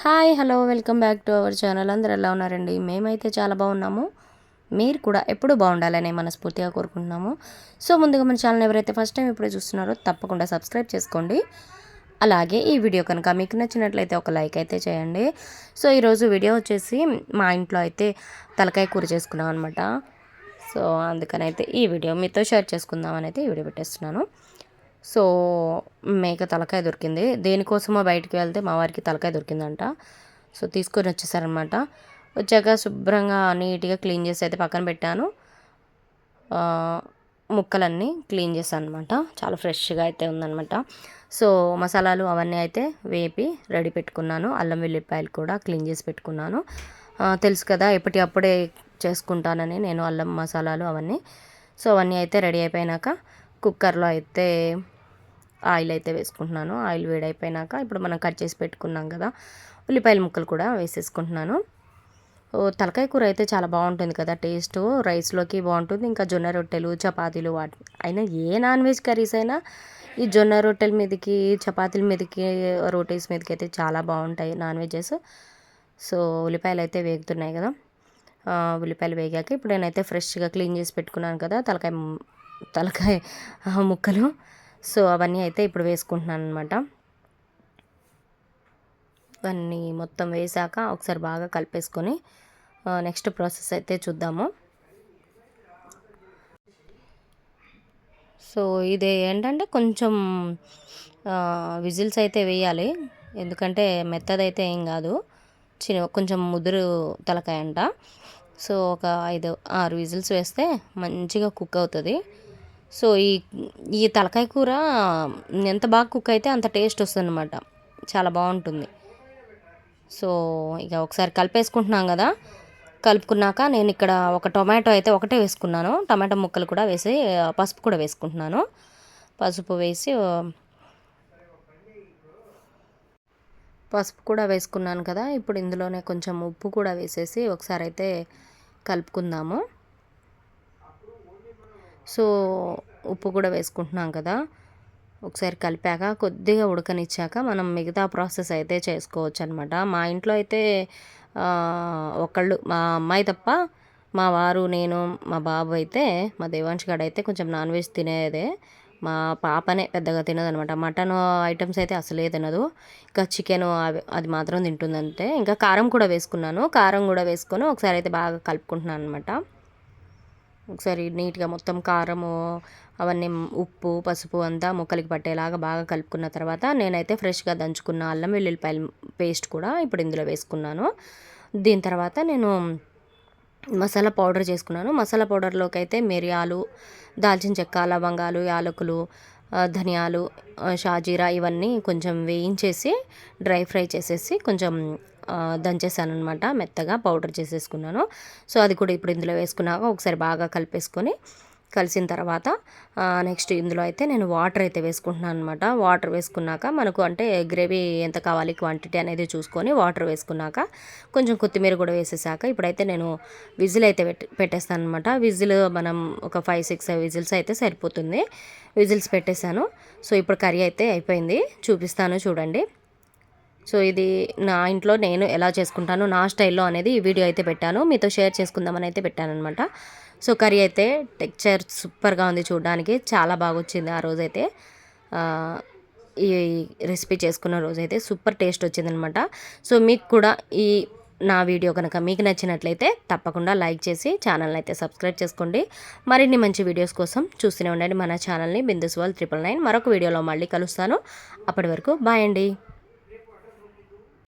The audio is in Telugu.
Hi hello welcome back to our channel. అందరు ఎలా ఉన్నారండి? మేమైతే చాలా బాగున్నాము. మీరు కూడా ఎప్పుడు బాగుండాలని మనస్ఫూర్తిగా కోరుకుంటున్నాము. సో ముందుగా మన ఛానల్ ఎవరైతే ఫస్ట్ టైం ఇప్పుడే చూస్తున్నారో తప్పకుండా సబ్స్క్రైబ్ చేసుకోండి. అలాగే ఈ వీడియో కనుక మీకు నచ్చినట్లయితే ఒక లైక్ అయితే చేయండి. సో ఈరోజు వీడియో వచ్చేసి మా ఇంట్లో అయితే తలకాయ కూర చేసుకున్నాం అనమాట సో అందుకనైతే ఈ వీడియో మీతో షేర్ చేసుకుందామని అయితే ఈ వీడియో పెట్టేస్తున్నాను. సో మేక తలకాయ దొరికింది. దేనికోసమో బయటికి వెళ్తే మా వారికి తలకాయ దొరికిందంట. సో తీసుకొని వచ్చేసారనమాట. వచ్చాక శుభ్రంగా నీట్గా క్లీన్ చేసి అయితే పక్కన పెట్టాను. ముక్కలన్నీ క్లీన్ చేశాను అనమాట చాలా ఫ్రెష్గా అయితే ఉందనమాట. సో మసాలాలు అవన్నీ అయితే వేపి రెడీ పెట్టుకున్నాను. అల్లం వెల్లిపాయలు కూడా క్లీన్ చేసి పెట్టుకున్నాను. తెలుసు కదా ఎప్పటికప్పుడే చేసుకుంటానని నేను అల్లం మసాలాలు అవన్నీ. సో అవన్నీ అయితే రెడీ అయిపోయినాక కుక్కర్లో అయితే ఆయిల్ అయితే వేసుకుంటున్నాను. ఆయిల్ వేడైపోయినాక ఇప్పుడు మనం కట్ చేసి పెట్టుకున్నాం కదా ఉల్లిపాయల ముక్కలు కూడా వేసేసుకుంటున్నాను. తలకాయ కూర అయితే చాలా బాగుంటుంది కదా టేస్ట్. రైస్లోకి బాగుంటుంది. ఇంకా జొన్న రొట్టెలు చపాతీలు వాటి అయినా ఏ నాన్ వెజ్ కర్రీస్ అయినా ఈ జొన్న రొట్టెల మీదకి చపాతీల మీదకి రోటీస్ మీదకి అయితే చాలా బాగుంటాయి నాన్ వెజెస్. సో ఉల్లిపాయలు అయితే వేగుతున్నాయి కదా. ఉల్లిపాయలు వేగాక ఇప్పుడు నేనైతే ఫ్రెష్గా క్లీన్ చేసి పెట్టుకున్నాను కదా తలకాయ తలకాయ ముక్కలు. సో అవన్నీ అయితే ఇప్పుడు వేసుకుంటున్నాను అనమాట ఇవన్నీ మొత్తం వేసాక ఒకసారి బాగా కలిపేసుకొని నెక్స్ట్ ప్రాసెస్ అయితే చూద్దాము. సో ఇది ఏంటంటే కొంచెం విజిల్స్ అయితే వేయాలి. ఎందుకంటే మెత్తదైతే ఏం కాదు. చిన్న కొంచెం ముదురు తలకాయ అంట. సో ఒక ఐదు ఆరు విజిల్స్ వేస్తే మంచిగా కుక్ అవుతుంది. సో ఈ ఈ తలకాయ కూర ఎంత బాగా కుక్ అయితే అంత టేస్ట్ వస్తుందన్నమాట. చాలా బాగుంటుంది. సో ఇక ఒకసారి కలిపేసుకుంటున్నాం కదా. కలుపుకున్నాక నేను ఇక్కడ ఒక టొమాటో అయితే ఒకటే వేసుకున్నాను. టమాటో ముక్కలు కూడా వేసి పసుపు కూడా వేసుకుంటున్నాను. పసుపు వేసి పసుపు కూడా వేసుకున్నాను కదా. ఇప్పుడు ఇందులోనే కొంచెం ఉప్పు కూడా వేసేసి ఒకసారి అయితే కలుపుకుందాము. సో ఉప్పు కూడా వేసుకుంటున్నాం కదా. ఒకసారి కలిపాక కొద్దిగా ఉడకనిచ్చాక మనం మిగతా ప్రాసెస్ అయితే చేసుకోవచ్చు అనమాట మా ఇంట్లో అయితే ఒకళ్ళు మా అమ్మాయి తప్ప మా వారు నేను మా బాబు అయితే మా దేవాంశ్ గడ అయితే కొంచెం నాన్ వెజ్ తినేదే. మా పాపనే పెద్దగా తినదనమాట మటన్ ఐటమ్స్ అయితే అసలే తినదు. ఇంకా చికెన్ అవి అది మాత్రం తింటుందంటే ఇంకా కారం కూడా వేసుకున్నాను. కారం కూడా వేసుకొని ఒకసారి అయితే బాగా కలుపుకుంటున్నాను అనమాట ఒకసారి నీట్గా మొత్తం కారము అవన్నీ ఉప్పు పసుపు అంతా ముక్కలకి పట్టేలాగా బాగా కలుపుకున్న తర్వాత నేనైతే ఫ్రెష్గా దంచుకున్న అల్లం వెల్లుల్లిపాయల పేస్ట్ కూడా ఇప్పుడు ఇందులో వేసుకున్నాను. దీని తర్వాత నేను మసాలా పౌడర్ చేసుకున్నాను. మసాలా పౌడర్లోకి అయితే మిరియాలు దాల్చిన చెక్క లవంగాలు యాలకులు ధనియాలు షాజీరా ఇవన్నీ కొంచెం వేయించేసి డ్రై ఫ్రై చేసేసి కొంచెం దంచేసాను అనమాట మెత్తగా పౌడర్ చేసేసుకున్నాను. సో అది కూడా ఇప్పుడు ఇందులో వేసుకున్నాక ఒకసారి బాగా కలిపేసుకొని కలిసిన తర్వాత నెక్స్ట్ ఇందులో అయితే నేను వాటర్ అయితే వేసుకుంటున్నాను అనమాట వాటర్ వేసుకున్నాక మనకు అంటే గ్రేవీ ఎంత కావాలి క్వాంటిటీ అనేది చూసుకొని వాటర్ వేసుకున్నాక కొంచెం కొత్తిమీర కూడా వేసేసాక ఇప్పుడైతే నేను విజిల్ అయితే పెట్టేస్తాను అనమాట విజిల్ మనం ఒక ఫైవ్ సిక్స్ విజిల్స్ అయితే సరిపోతుంది. విజిల్స్ పెట్టేశాను. సో ఇప్పుడు కర్రీ అయితే అయిపోయింది. చూపిస్తాను చూడండి. సో ఇది నా ఇంట్లో నేను ఎలా చేసుకుంటాను నా స్టైల్లో అనేది ఈ వీడియో అయితే పెట్టాను. మీతో షేర్ చేసుకుందామని అయితే పెట్టాను అనమాట సో కర్రీ అయితే టెక్చర్ సూపర్గా ఉంది చూడడానికి. చాలా బాగా వచ్చింది ఆ రోజైతే. ఈ రెసిపీ చేసుకున్న రోజైతే సూపర్ టేస్ట్ వచ్చిందనమాట సో మీకు కూడా ఈ నా వీడియో కనుక మీకు నచ్చినట్లయితే తప్పకుండా లైక్ చేసి ఛానల్ని అయితే సబ్స్క్రైబ్ చేసుకోండి. మరిన్ని మంచి వీడియోస్ కోసం చూస్తూనే ఉండండి మన ఛానల్ని బిందుస్వాల్ ట్రిపుల్ నైన్. మరొక వీడియోలో మళ్ళీ కలుస్తాను. అప్పటి వరకు బాయ్ అండి.